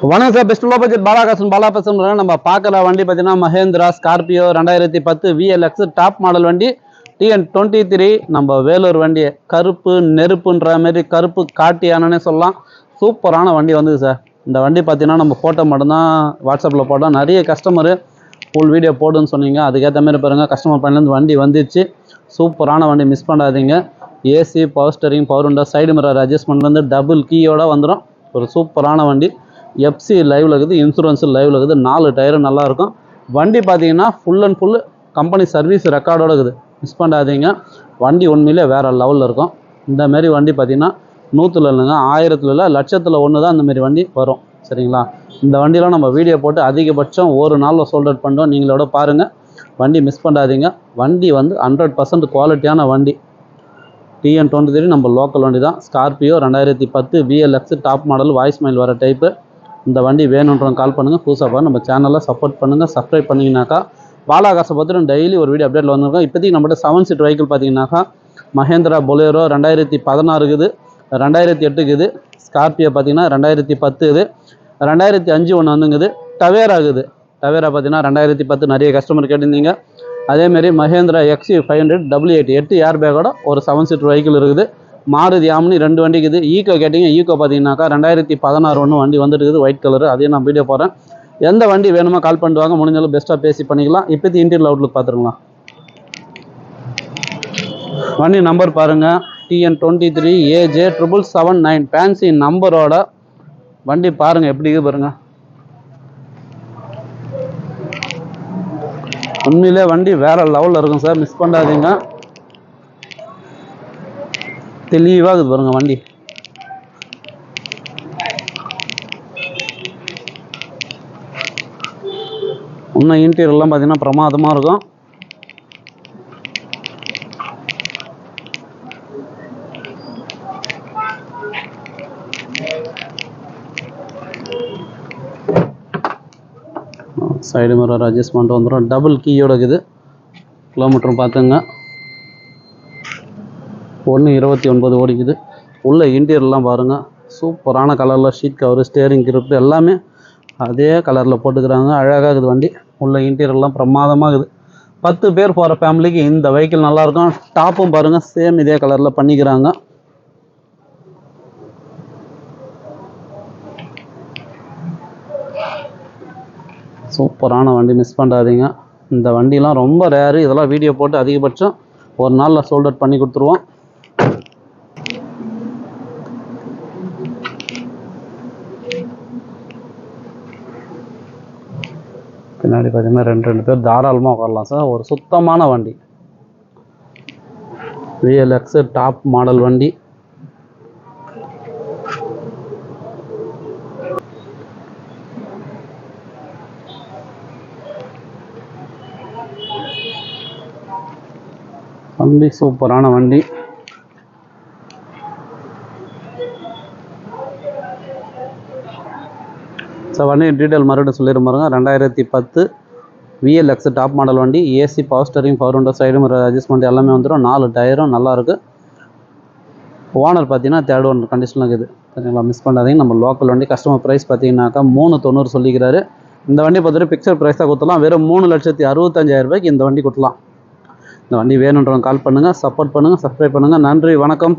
வணக்கம். Sir best low budget பாலாகாசன் பாலா நம்ம பார்க்குற வண்டி பார்த்தீங்கன்னா மஹேந்திரா ஸ்கார்பியோ ரெண்டாயிரத்தி பத்து விஎல்எக்ஸ் டாப் மாடல் வண்டி. டிஎன் டுவெண்ட்டி த்ரீ நம்ம வேலூர் வண்டி. கருப்பு நெருப்புன்ற மாதிரி கருப்பு காட்டியானே சொல்லலாம். சூப்பரான வண்டி வந்தது சார். இந்த வண்டி பார்த்தீங்கன்னா நம்ம ஃபோட்டோ மட்டும்தான் வாட்ஸ்அப்பில் போட்டோம். நிறைய கஸ்டமரு ஃபுல் வீடியோ போடுன்னு சொன்னீங்க. அதுக்கேற்ற மாதிரி பாருங்கள் கஸ்டமர் பண்ணலேருந்து வண்டி வந்துச்சு. சூப்பரான வண்டி மிஸ் பண்ணாதீங்க. AC power steering power window side mirror அட்ஜஸ்ட்மெண்ட்லேருந்து double கீயோட வந்துடும் ஒரு சூப்பரான வண்டி. எஃப்சி லைவில் இருக்குது இன்சூரன்ஸு லைவில் இருக்குது. நாலு டயரும் நல்லாயிருக்கும். வண்டி பார்த்தீங்கன்னா full and full company service ரெக்கார்டோட இருக்குது. மிஸ் பண்ணாதீங்க. வண்டி உண்மையிலே வேறு லெவலில் இருக்கும். இந்தமாரி வண்டி பார்த்தீங்கன்னா நூற்றுல இல்லைங்க ஆயிரத்தில் இல்லை லட்சத்தில் ஒன்று தான் அந்தமாரி வண்டி வரும். சரிங்களா? இந்த வண்டியெலாம் நம்ம வீடியோ போட்டு அதிகபட்சம் ஒரு நாளில் சோல்ட் அவுட் பண்ணுறோம் நீங்களோட பாருங்கள் வண்டி மிஸ் பண்ணாதீங்க. வண்டி வந்து ஹண்ட்ரட் பர்சன்ட் குவாலிட்டியான வண்டி. டிஎன் டுவெண்ட்டி த்ரீ நம்ம லோக்கல் வண்டி தான். ஸ்கார்பியோ ரெண்டாயிரத்தி பத்து விஎல்எக்ஸ் டாப் மாடல் வாய்ஸ் மைல் வர டைப்பு இந்த வண்டி வேணுன்றவங்க கால் பண்ணுங்கள் புதுசாக பாருங்க நம்ம சேனலில் சப்போர்ட் பண்ணுங்கள் சப்ஸ்கிரைப் பண்ணிங்கனாக்கா பாலாகாசை பற்றின டெய்லி ஒரு வீடியோ அப்டேட் வந்திருக்கோம். இப்போதைக்கு நம்மகிட்ட செவன் சீட் வெஹிக்கிள் பார்த்தீங்கன்னாக்கா மஹேந்திரா பொலேரோ ரெண்டாயிரத்தி பதினாறு இருக்குது. ரெண்டாயிரத்தி எட்டுக்குது இருக்குது. ஸ்கார்பியோ பார்த்தீங்கன்னா ரெண்டாயிரத்தி பத்து இது. ரெண்டாயிரத்தி அஞ்சு ஒன்று வந்துங்குது. டவேரா இருக்குது. டவேரா பார்த்தீங்கன்னா ரெண்டாயிரத்தி பத்து நிறைய கஸ்டமர் கேட்டிருந்தீங்க. அதேமாரி மஹேந்திரா எக்ஸி ஃபைவ் ஹண்ட்ரட் டபுள் எயிட் எட்டு ஏர் பேக்கோட ஒரு செவன் சீட் வெஹிக்கிள் இருக்குது. மாருதி ஆம்னி ரெண்டு வண்டி இருக்குது ஈக்கோ கேட்டிங்க ஈக்கோ பார்த்தீங்கன்னாக்கா ரெண்டாயிரத்தி பதினாறு ஒன்று வண்டி வந்துட்டு இருக்குது ஒயிட் கலர் அதையும் நான் வீடியோ போகிறேன் எந்த வண்டி வேணுமோ கால் பண்ணுவாங்க முடிஞ்சாலும் பெஸ்ட்டாக பேசி பண்ணிக்கலாம். இப்போத்தி இன்டீரியல் அவுட்லுக் பார்த்துருங்களா வண்டி நம்பர் பாருங்கள் TN twenty three AJ triple seven nine fancy நம்பரோட வண்டி பாருங்கள் எப்படி இருக்குது பாருங்கள் உண்மையிலே வண்டி வேறு லெவலில் இருக்கும் சார் மிஸ் பண்ணாதீங்க. தெளிவாக இருக்குது பாருங்க வண்டி. இன்னும் இன்டீரியர்லாம் பார்த்தீங்கன்னா பிரமாதமாக இருக்கும். சைடு மிரர் அட்ஜஸ்ட்மெண்ட் வந்துடும் டபுள் கீயோட இருக்குது. கிலோமீட்டரும் பார்த்துங்க ஒன்று இருபத்தி ஒன்பது ஓடிக்குது. உள்ளே இன்டீரியர்லாம் பாருங்கள் சூப்பரான கலரில் ஷீட் கவர் ஸ்டேரிங் grip எல்லாமே அதே கலரில் போட்டுக்கிறாங்க. அழகாக இருக்குது வண்டி. உள்ள இன்டீரியர்லாம் பிரமாதமாக இருக்குது. பத்து பேர் போகிற ஃபேமிலிக்கு இந்த வெஹிக்கிள் நல்லாயிருக்கும் டாப்பும் பாருங்கள் சேம் இதே கலரில் பண்ணிக்கிறாங்க. சூப்பரான வண்டி மிஸ் பண்ணாதீங்க. இந்த வண்டிலாம் ரொம்ப ரேரு இதெல்லாம் வீடியோ போட்டு அதிகபட்சம் ஒரு நாளில் சோல்ட் அவுட் பண்ணி கொடுத்துருவோம். பின்னாடி பார்த்தீங்கன்னா ரெண்டு ரெண்டு பேர் தாராளமாக உட்காரலாம் சார். ஒரு சுத்தமான வண்டி. விஎல்எக்ஸ் டாப் மாடல் வண்டி. வண்டி சூப்பரான வண்டி. சார் வண்டி டீட்டெயில் மறுபடியும் சொல்லிடும் பாருங்க. ரெண்டாயிரத்தி பத்து விஎல்எக்ஸ் டாப் மாடல் வண்டி AC power steering power window side mirror adjustment எல்லாமே வந்துடும் நாலு டயரும் நல்லாயிருக்கு ஓனர் பார்த்தீங்கன்னா தேர்ட் ஓனர் கண்டிஷனில் இருக்குது. சரிங்களா? மிஸ் பண்ணாதீங்க. நம்ம லோக்கல் வண்டி கஸ்டமர் ப்ரைஸ் பார்த்தீங்கன்னாக்கா மூணு தொண்ணூறு சொல்லிக்கிறாரு. இந்த வண்டி பார்த்துட்டு பிக்சர் ப்ரைஸ் தான் கொடுத்தலாம் வெறும் மூணு லட்சத்தி அறுபத்தஞ்சாயிரம் ரூபாய்க்கு இந்த வண்டி கொடுக்கலாம். இந்த வண்டி வேணுன்றவங்க கால் பண்ணுங்கள் சப்போர்ட் பண்ணுங்கள் சப்ஸ்கிரைப் பண்ணுங்கள் நன்றி வணக்கம்.